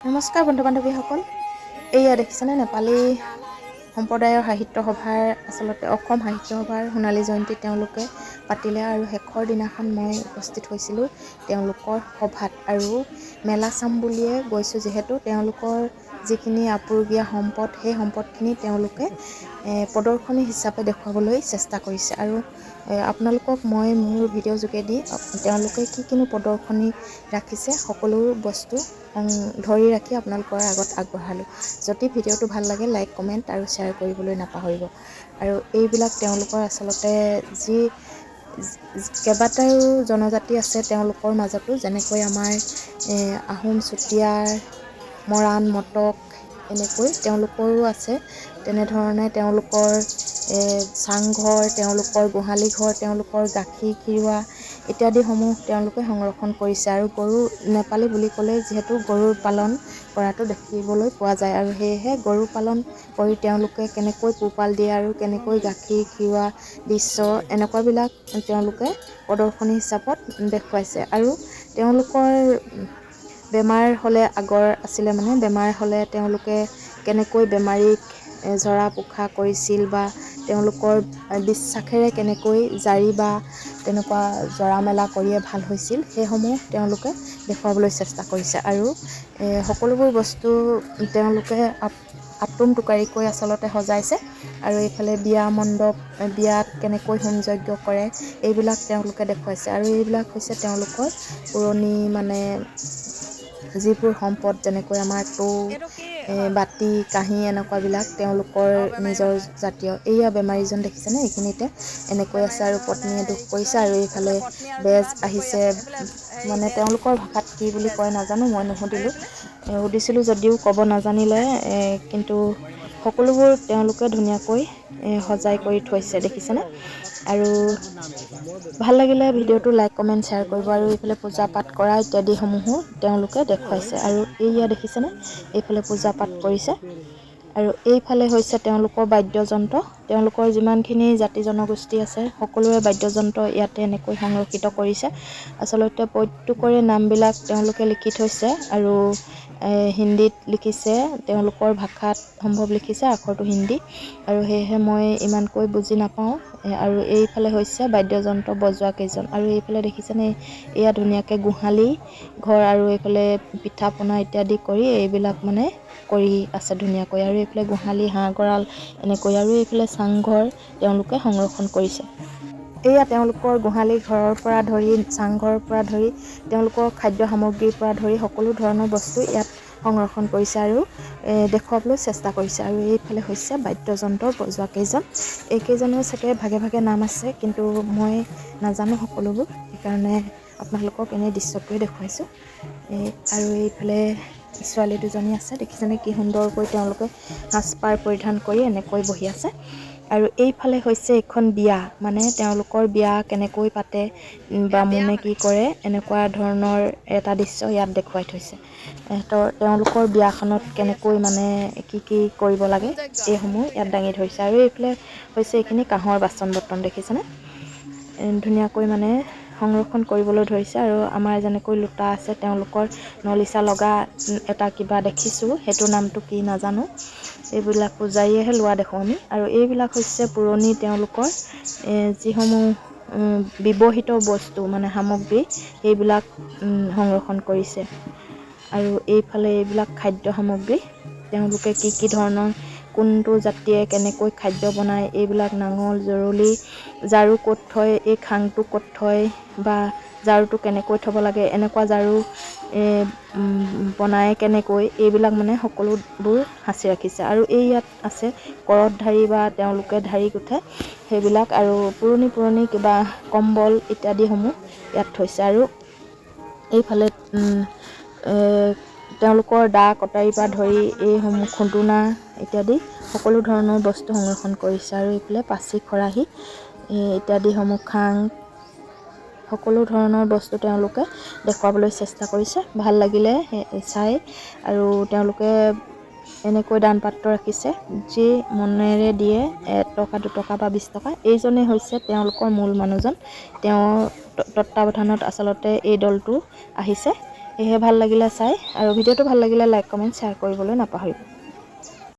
নমস্কাৰ বন্ধু বান্ধৱীসকল এইয়া দেখিছেনে নেপালী সম্প্ৰদায়ৰ সাহিত্য সভাৰ আচলতে অসম সাহিত্য সভাৰ সোণালী জয়ন্তী তেওঁলোকে পাতিলে আৰু শেষৰ দিনাখন মই উপস্থিত হৈছিলোঁ তেওঁলোকৰ সভাত আৰু মেলা চাম বুলিয়ে গৈছোঁ যিহেতু তেওঁলোকৰ যিখিনি আপুৰুগীয়া সম্পদ সেই সম্পদখিনি তেওঁলোকে প্ৰদৰ্শনী হিচাপে দেখুৱাবলৈ চেষ্টা কৰিছে। আৰু আপোনালোকক মই মোৰ ভিডিঅ' যোগেদি তেওঁলোকে কি কিনো প্ৰদৰ্শনী ৰাখিছে সকলো বস্তু ধৰি ৰাখি আপোনালোকৰ আগত আগবঢ়ালোঁ। যদি ভিডিঅ'টো ভাল লাগে লাইক কমেণ্ট আৰু শ্বেয়াৰ কৰিবলৈ নাপাহৰিব। আৰু এইবিলাক তেওঁলোকৰ আচলতে যি কেইবাটাও জনজাতি আছে তেওঁলোকৰ মাজতো যেনেকৈ আমাৰ আহোম চুতীয়া মৰাণ মটক এনেকৈ তেওঁলোকৰো আছে। তেনেধৰণে তেওঁলোকৰ চাংঘৰ তেওঁলোকৰ গোহালি ঘৰ তেওঁলোকৰ গাখীৰ খীৰোৱা ইত্যাদিসমূহ তেওঁলোকে সংৰক্ষণ কৰিছে আৰু গৰু নেপালী বুলি ক'লে যিহেতু গৰুৰ পালন কৰাটো দেখিবলৈ পোৱা যায় আৰু সেয়েহে গৰু পালন কৰি তেওঁলোকে কেনেকৈ পোহপাল দিয়ে আৰু কেনেকৈ গাখীৰ খীৰোৱা দৃশ্য এনেকুৱাবিলাক তেওঁলোকে প্ৰদৰ্শনী হিচাপত দেখুৱাইছে। আৰু তেওঁলোকৰ বেমাৰ হ'লে আগৰ আছিলে মানে বেমাৰ হ'লে তেওঁলোকে কেনেকৈ বেমাৰীক জৰা পোখা কৰিছিল বা তেওঁলোকৰ বিশ্বাসেৰে কেনেকৈ জাৰি বা তেনেকুৱা জৰা মেলা কৰিয়ে ভাল হৈছিল সেইসমূহ তেওঁলোকে দেখুৱাবলৈ চেষ্টা কৰিছে। আৰু সকলোবোৰ বস্তু তেওঁলোকে আটোম টোকাৰিকৈ আচলতে সজাইছে। আৰু এইফালে বিয়া মণ্ডপ বিয়াত কেনেকৈ হোম যজ্ঞ কৰে এইবিলাক তেওঁলোকে দেখুৱাইছে। আৰু এইবিলাক হৈছে তেওঁলোকৰ পুৰণি মানে যিবোৰ সম্পদ যেনেকৈ আমাৰ টৌ বাতি কাঁহী এনেকুৱাবিলাক তেওঁলোকৰ নিজৰ জাতীয় এইয়া বেমাৰীজন দেখিছেনে এইখিনিতে? এনেকৈ আছে আৰু পত্নীয়ে দুখ কৰিছে আৰু এইফালে বেজ আহিছে। মানে তেওঁলোকৰ ভাষাত কি বুলি কয় নাজানো মই নুসুধিলোঁ। সুধিছিলোঁ যদিও ক'ব নাজানিলে কিন্তু সকলোবোৰ তেওঁলোকে ধুনীয়াকৈ সজাই কৰি থৈছে দেখিছেনে? আৰু ভাল লাগিলে ভিডিঅ'টো লাইক কমেণ্ট শ্বেয়াৰ কৰিব আৰু এইফালে পূজা পাঠ কৰা ইত্যাদিসমূহো তেওঁলোকে দেখুৱাইছে। আৰু এইয়া দেখিছেনে? এইফালে পূজা পাঠ কৰিছে। আৰু এইফালে হৈছে তেওঁলোকৰ বাদ্যযন্ত্ৰ। তেওঁলোকৰ যিমানখিনি জাতি জনগোষ্ঠী আছে সকলোৰে বাদ্যযন্ত্ৰ ইয়াতে এনেকৈ সংৰক্ষিত কৰিছে। আচলতে প্ৰত্যেকৰে নামবিলাক তেওঁলোকে লিখি থৈছে। আৰু হিন্দীত লিখিছে তেওঁলোকৰ ভাষাত সম্ভৱ লিখিছে আখৰটো হিন্দী। আৰু সেয়েহে মই ইমানকৈ বুজি নাপাওঁ। আৰু এইফালে হৈছে বাদ্যযন্ত্ৰ বজোৱা কেইজন। আৰু এইফালে দেখিছেনে এয়া ধুনীয়াকৈ গোহালি ঘৰ আৰু এইফালে পিঠা পনা ইত্যাদি কৰি এইবিলাক মানে কৰি আছে ধুনীয়াকৈ। আৰু এইফালে গোহালি হাঁহ গঁৰাল এনেকৈ। আৰু এইফালে চাংঘৰ তেওঁলোকে সংৰক্ষণ কৰিছে। এয়া তেওঁলোকৰ গোহালি ঘৰৰ পৰা ধৰি চাংঘৰৰ পৰা ধৰি তেওঁলোকৰ খাদ্য সামগ্ৰীৰ পৰা ধৰি সকলো ধৰণৰ বস্তু ইয়াত সংৰক্ষণ কৰিছে আৰু দেখুৱাবলৈ চেষ্টা কৰিছে। আৰু এইফালে হৈছে বাদ্যযন্ত্ৰ বজোৱা কেইজন। এইকেইজনৰ চাগে ভাগে ভাগে নাম আছে কিন্তু মই নাজানো সকলোবোৰ। সেইকাৰণে আপোনালোকক এনেই দৃশ্যটোৱে দেখুৱাইছোঁ। এই আৰু এইফালে ছোৱালী দুজনী আছে। দেখিছেনে কি সুন্দৰকৈ তেওঁলোকে সাজপাৰ পৰিধান কৰি এনেকৈ বহি আছে। আৰু এইফালে হৈছে এখন বিয়া। মানে তেওঁলোকৰ বিয়া কেনেকৈ পাতে বামুণে কি কৰে এনেকুৱা ধৰণৰ এটা দৃশ্য ইয়াত দেখুৱাই থৈছে। তো তেওঁলোকৰ বিয়াখনত কেনেকৈ মানে কি কি কৰিব লাগে এইসমূহ ইয়াত দাঙি ধৰিছে। আৰু এইফালে হৈছে এইখিনি কাঁহৰ বাচন বৰ্তন দেখিছেনে? ধুনীয়াকৈ মানে সংৰক্ষণ কৰিবলৈ ধৰিছে। আৰু আমাৰ যেনেকৈ লোটা আছে তেওঁলোকৰ নলিচা লগা এটা কিবা দেখিছোঁ সেইটো নামটো কি নাজানো। এইবিলাক পূজাৰীয়েহে লোৱা দেখোঁ আমি। আৰু এইবিলাক হৈছে পুৰণি তেওঁলোকৰ যিসমূহ ব্যৱহৃত বস্তু মানে সামগ্ৰী সেইবিলাক সংৰক্ষণ কৰিছে। আৰু এইফালে এইবিলাক খাদ্য সামগ্ৰী তেওঁলোকে কি কি ধৰণৰ কোনটো জাতিয়ে কেনেকৈ খাদ্য বনায় এইবিলাক নাঙল জৰুলি। ঝাৰু ক'ত থয় এই খাংটো ক'ত থয় বা ঝাৰুটো কেনেকৈ থ'ব লাগে এনেকুৱা ঝাৰু বনায় কেনেকৈ এইবিলাক মানে সকলোবোৰ সাঁচি ৰাখিছে। আৰু এই ইয়াত আছে কৰত ঢাৰি বা তেওঁলোকে ঢাৰি গোঠে সেইবিলাক আৰু পুৰণি পুৰণি কিবা কম্বল ইত্যাদিসমূহ ইয়াত থৈছে। আৰু এইফালে তেওঁলোকৰ দা কটাৰীৰ পৰা ধৰি এইসমূহ খুন্দুনা ইত্যাদি সকলো ধৰণৰ বস্তু সংৰক্ষণ কৰিছে আৰু এইফালে পাচি খৰাহী ইত্যাদিসমূহ খাং সকলো ধৰণৰ বস্তু তেওঁলোকে দেখুৱাবলৈ চেষ্টা কৰিছে। ভাল লাগিলে চাই আৰু তেওঁলোকে এনেকৈ দান পাত্ৰ ৰাখিছে যি মনেৰে দিয়ে এটকা দুটকা বা বিছ টকা। এইজনেই হৈছে তেওঁলোকৰ মূল মানুহজন। তেওঁৰ তত্বাৱধানত আচলতে এই দলটো আহিছে। সেয়েহে ভালো লাগিলে চাই আৰু ভিডিঅ'টো ভালো লাগিলে লাইক কমেণ্ট শ্বেয়াৰ কৰিবলৈ নাপাহৰিব।